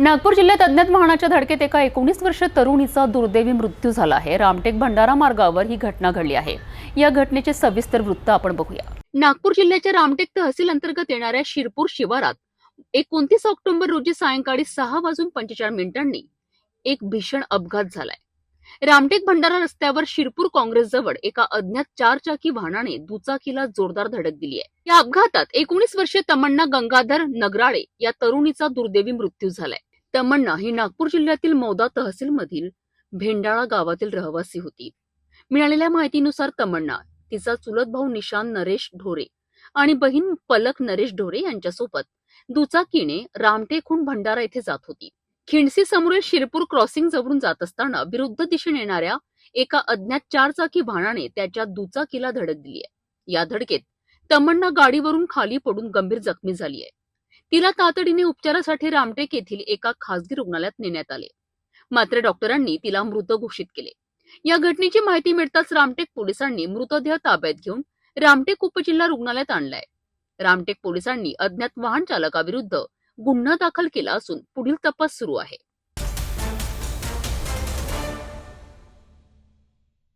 नागपूर जिल्ह्यात अज्ञात वाहनाच्या धडकेत एका एकोणीस वर्ष तरुणीचा दुर्दैवी मृत्यू झाला आहे. रामटेक भंडारा मार्गावर ही घटना घडली आहे. या घटनेचे सविस्तर वृत्त आपण बघूया. नागपूर जिल्ह्याच्या रामटेक तहसील अंतर्गत येणाऱ्या शिरपूर शिवारात एकोणतीस ऑक्टोबर रोजी सायंकाळी सहा वाजून पंचेचाळीस मिनिटांनी एक भीषण अपघात झालाय. रामटेक भंडारा रस्त्यावर शिरपूर काँग्रेस जवळ एका अज्ञात चारचाकी वाहनाने दुचाकीला जोरदार धडक दिली आहे. या अपघातात एकोणीस वर्षीय तमन्ना गंगाधर नगराळे या तरुणीचा दुर्दैवी मृत्यू झालाय. तमन्ना ही नागपूर जिल्ह्यातील मौदा तहसीलमधील भेंडाळा गावातील रहिवासी होती. मिळालेल्या माहितीनुसार तमन्ना तिचा चुलत भाऊ निशान नरेश ढोरे आणि बहीण पलक नरेश ढोरे यांच्यासोबत दुचाकीने रामटेकहून भंडारा येथे जात होती. खिंडसी समोरील शिरपूर क्रॉसिंग जवळून जात असताना विरुद्ध दिशेने येणाऱ्या एका अज्ञात चारचाकी वाहनाने त्याच्या दुचाकीला धडक दिली आहे. या धडकेत तमन्ना गाडीवरून खाली पडून गंभीर जखमी झाली आहे. तिला तातडीने उपचारासाठी रामटेक येथील एका खासगी रुग्णालयात नेण्यात आले. मात्र डॉक्टरांनी तिला मृत घोषित केले. या घटनेची माहिती मिळताच रामटेक पोलिसांनी मृतदेह ताब्यात घेऊन रामटेक उपजिल्हा रुग्णालयात आणलाय. रामटेक पोलिसांनी अज्ञात वाहन चालकाविरुद्ध गुन्हा दाखल केला असून पुढील तपास सुरू आहे.